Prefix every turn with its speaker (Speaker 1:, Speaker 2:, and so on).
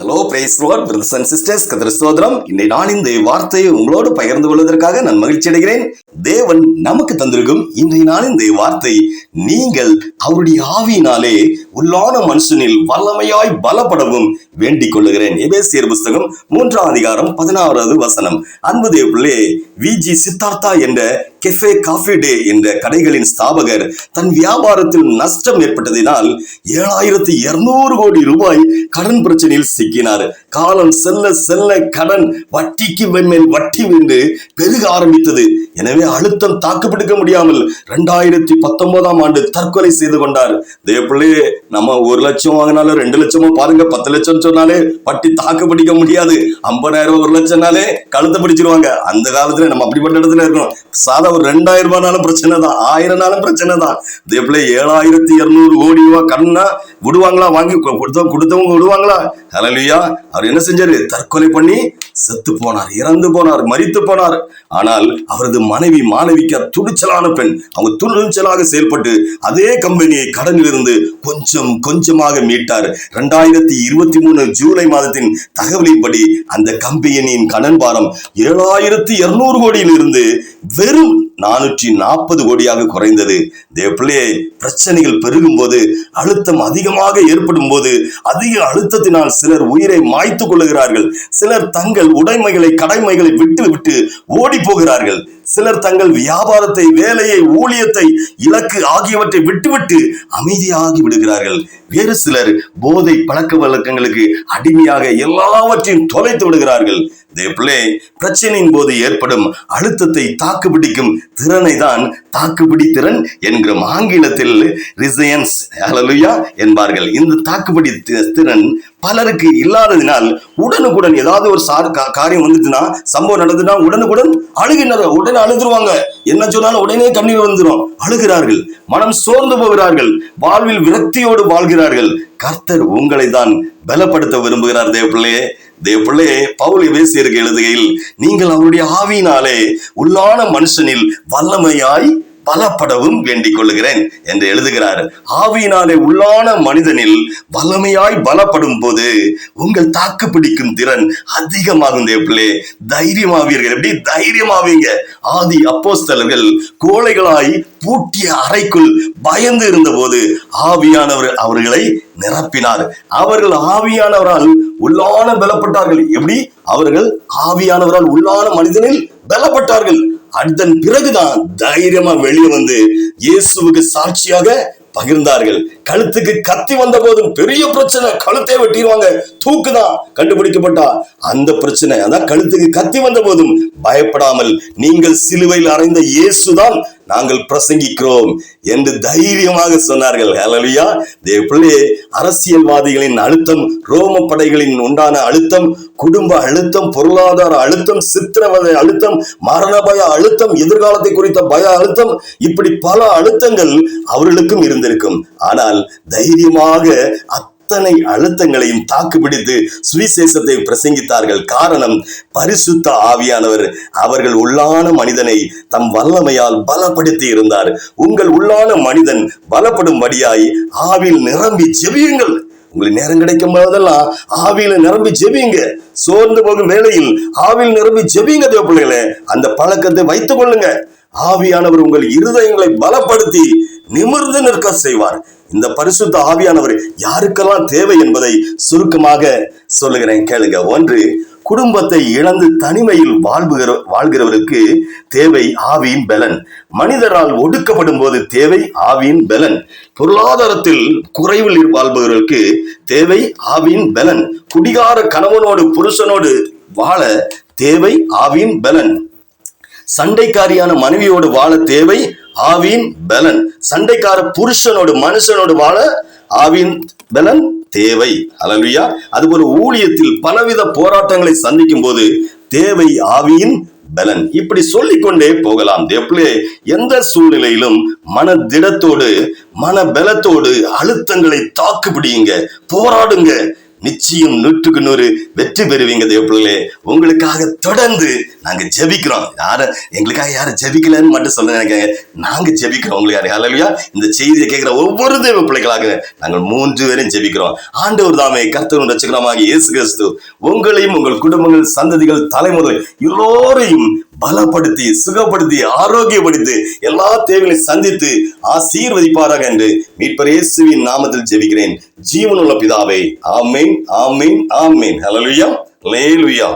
Speaker 1: Hello praise lord brothers and sisters கத்திர சோதரம் இன்றைய நாள் இந்த வார்த்தையை உங்களோடு பகிர்ந்து கொள்வதற்காக நான் மகிழ்ச்சி அடைகிறேன். தேவன் நமக்கு தந்திருக்கும் இன்றைய நாள் இந்த வார்த்தை. நீங்கள் அவருடைய ஆவியினாலே உள்ளான மனுஷனில் வல்லமையாய் பலப்படவும் வேண்டிக் கொள்ளுகிறேன் எபேசியர் புஸ்தகம் மூன்றாம் அதிகாரம் பதினாறாவது வசனம். அன்பு தேவர்களே விஜி சித்தார்த்தா என்ற கெஃபே காஃபி டே என்ற கடைகளின் ஸ்தாபகர் தன் வியாபாரத்தில் நஷ்டம் ஏற்பட்டதினால் ஏழாயிரத்தி இருநூறு கோடி ரூபாய் கடன் பிரச்சனையில் சிக்கினார். காலம் செல்ல செல்ல கடன் வட்டிக்கு மேல் வட்டி வென்று பெருக ஆரம்பித்தது. எனவே அழுத்தம் தாக்குப்பிடிக்க முடியாமல் ரெண்டாயிரத்தி பத்தொன்பதாம் ஆண்டு தற்கொலை செய்து கொண்டார். தேவப்பிள்ளையே நம்ம ஒரு லட்சம் வாங்கினாலும் ரெண்டு லட்சமோ பாருங்க பத்து லட்சம் சொன்னாலே பட்டி தாக்கு பிடிக்க முடியாது. ஐம்பதாயிரம் ஒரு லட்சம்னாலே கழுத்தை பிடிச்சிருவாங்க. அந்த காலத்துல நம்ம அப்படிப்பட்ட இடத்துல இருக்கணும். சாதா ஒரு ரெண்டாயிரம் ரூபாய்னாலும் பிரச்சனை தான். ஆயிரம்னாலும் பிரச்சனை தான். தேவப்பிள்ளை ஏழாயிரத்தி இருநூறு கோடி ரூபாய் கண்ணா விடுவாங்களா? வாங்கி கொடுத்தவங்க கொடுத்தவங்க விடுவாங்களா? ஹலலியா அவர் என்ன செஞ்சாரு? தற்கொலை பண்ணி செத்து போனார். இறந்து போனார். மறித்து போனார். ஆனால் அவரது மனைவி மாணவிக்கு துணிச்சலான பெண். அவங்க துணிச்சலாக செயல்பட்டு அதே கம்பெனியை கடனிலிருந்து கொஞ்சம் கொஞ்சமாக மீட்டார். ரெண்டாயிரத்தி இருபத்தி மூணு ஜூலை மாதத்தின் தகவலின்படி அந்த கம்பெனியின் கடன் பாரம் ஏழாயிரத்தி இருநூறு கோடியில் இருந்து வெறும் நானூற்றி நாற்பது கோடியாக குறைந்தது. தேவப்பிள்ளையே பிரச்சனைகள் பெருகும் போது அழுத்தம் அதிகமாக ஏற்படும் போது அதிக அழுத்தத்தினால் சிலர் உயிரை மாய்த்து கொள்ளுகிறார்கள். சிலர் தங்கள் உடைமைகளை கடமைகளை விட்டு விட்டு ஓடி போகிறார்கள். சிலர் தங்கள் வியாபாரத்தை வேலையை ஊழியத்தை இலக்கு ஆகியவற்றை விட்டுவிட்டு அமைதியாகி விடுகிறார்கள். வேறு சிலர் போதை பழக்க வழக்கங்களுக்கு அடிமையாக எல்லாவற்றையும் தொலைத்து விடுகிறார்கள். தேவப்பிள்ளை பிரச்சனையின் போது ஏற்படும் அழுத்தத்தை தாக்குப்பிடிக்கும் திறனை தான் தாக்குப்பிடி திறன் என்கிற ஆங்கிலத்தில் ரிசையன்ஸ் என்பார்கள். இந்த தாக்குப்பிடி திறன் பலருக்கு இல்லாததினால் உடனுக்குடன் ஏதாவது ஒரு சார் கா- காரியம் வந்துச்சுன்னா சம்பவம் நடந்துன்னா உடனுக்குடன் அழுகினர் உடனே அழுதுருவாங்க. என்ன சொன்னாலும் உடனே கண்ணீர் வந்துடும் அழுகிறார்கள். மனம் சோர்ந்து போகிறார்கள். வாழ்வில் விரக்தியோடு வாழ்கிறார்கள். கர்த்தர் உங்களை தான் பலப்படுத்த விரும்புகிறார் தேவப்பிள்ளையே. தேவப்பிள்ளையே பவுல் வேசியருக்கு எழுதுகையில் நீங்கள் அவருடைய ஆவியினாலே உள்ளான மனுஷனில் வல்லமையாய் பலப்படவும் வேண்டிக் கொள்ளுகிறேன் என்று எழுதுகிறார். ஆவியினாலே உள்ளான மனிதனில் வல்லமையாய் பலப்படும் போது உங்கள் தாக்கு பிடிக்கும் திறன் அதிகமாகும் தேவப்பிள்ளே. தைரியமாவீர்கள். எப்படி? தைரியமாவீங்க. ஆதி அப்போஸ்தலர்கள் கோழைகளாய் பூட்டிய அறைக்குள் பயந்து இருந்தபோது ஆவியானவர் அவர்களை நிரப்பினார். அவர்கள் ஆவியானவரால் உள்ளான பலப்பட்டார்கள். எப்படி? அவர்கள் ஆவியானவரால் உள்ளான மனிதனில் பலப்பட்டார்கள். அதன் பிறகுதான் தைரியமா வெளியே வந்து இயேசுவுக்கு சாட்சியாக பகிர்ந்தார்கள். கழுத்துக்கு கத்தி வந்த போதும் பெரிய பிரச்சனை. கழுத்தை வெட்டிடுவாங்க. தூக்குதான். கண்டுபிடிக்கப்பட்டா. அந்த பிரச்சனை அதான் கழுத்துக்கு கத்தி வந்த போதும் பயப்படாமல் நீங்கள் சிலுவையில் அறைந்த இயேசுதான் நாங்கள் பிரசங்கிக்கிறோம் என்று தைரியமாக சொன்னார்கள். ஹalleluya தேவ பிள்ளையே அரசியல்வாதிகளின் அழுத்தம் ரோம படைகளின் உண்டான அழுத்தம் குடும்ப அழுத்தம் பொருளாதார அழுத்தம் சித்திரவதை அழுத்தம் மரண பய அழுத்தம் எதிர்காலத்தை குறித்த பய அழுத்தம் இப்படி பல அழுத்தங்கள் அவர்களுக்கும் இருந்திருக்கும். ஆனால் தைரியமாக அத்தனை அழுத்தங்களையும் தாக்குப்பிடித்து சுவிசேஷத்தை பிரசங்கித்தார்கள். காரணம் பரிசுத்த ஆவியானவர் அவர்கள் உள்ளான மனிதனை தம் வல்லமையால் பலப்படுத்தி இருந்தார். உங்கள் உள்ளான மனிதன் பலப்படும்படியாய் ஆவில் நிரம்பி ஜெபியுங்கள். உங்களுக்கு நேரம் கிடைக்கும் போதெல்லாம் ஆவியில நிரம்பி ஜெபிங்க சோர்ந்து போகும் வேளையில் ஆவியில் நிரம்பி ஜெபிங்க தேவ பிள்ளைகளே. அந்த பழக்கத்தை வைத்துக் கொள்ளுங்க. ஆவியானவர் உங்கள் இருதயங்களை பலப்படுத்தி நிமிர்ந்து நிற்க செய்வார். இந்த பரிசுத்த ஆவியானவர் யாருக்கெல்லாம் தேவை என்பதை சுருக்கமாக சொல்லுகிறேன். கேளுங்க. ஒன்று குடும்பத்தை இழந்து தனிமையில் வாழ்வுகிற வாழ்கிறவருக்கு தேவை ஆவியின் பலன். மனிதரால் ஒடுக்கப்படும் போது தேவை ஆவியின் பலன். பொருளாதாரத்தில் குறைவில் வாழ்பவர்களுக்கு தேவை ஆவியின் பலன். குடிகார கணவனோடு புருஷனோடு வாழ தேவை ஆவியின் பலன். சண்டைக்காரியான மனைவியோடு வாழ தேவை ஆவியின் பலன். சண்டைக்கார புருஷனோடு மனுஷனோடு வாழ ஆவியின் பலன் தேவை. அலலுயா அதுபோல ஊழியத்தில் பலவித போராட்டங்களை சந்திக்கும் போது தேவை ஆவியின் பலன். இப்படி சொல்லிக்கொண்டே போகலாம். எப்படியே எந்த சூழ்நிலையிலும் மன திடத்தோடு மன பலத்தோடு அழுத்தங்களை தாக்குப்பிடியுங்க போராடுங்க. நிச்சயம் நூற்றுக்கு நூறு வெற்றி பெறுவீங்க தேவப்பிள்ளைகளே உங்களுக்காக தொடர்ந்து நாங்க ஜெபிக்கிறோம். யாரும் எங்களுக்காக யாரும் ஜெபிக்கலன்னு மட்டும் சொல்ல நினைக்காங்க நாங்க ஜெபிக்கிறோம் உங்களுக்கு இல்லையா இந்த செய்தியை கேட்கிற ஒவ்வொரு தேவ பிள்ளைகளாக நாங்கள் மூன்று பேரும் ஜெபிக்கிறோம். ஆண்டவர் தாமே கர்த்தரும் ரட்சகரமாக இயேசு கிறிஸ்து உங்களையும் உங்கள் குடும்பங்கள் சந்ததிகள் தலைமுறை எல்லோரையும் பலப்படுத்தி சுகப்படுத்தி ஆரோக்கியப்படுத்தி எல்லா தேவைகளையும் சந்தித்து ஆசீர்வதிப்பாராக என்று மீட்பரேசுவின் நாமத்தில் ஜெபிக்கிறேன். ஜீவனுள்ள பிதாவே ஆமீன் ஆமீன் ஆமீன். ஹலலுயா லேலுயா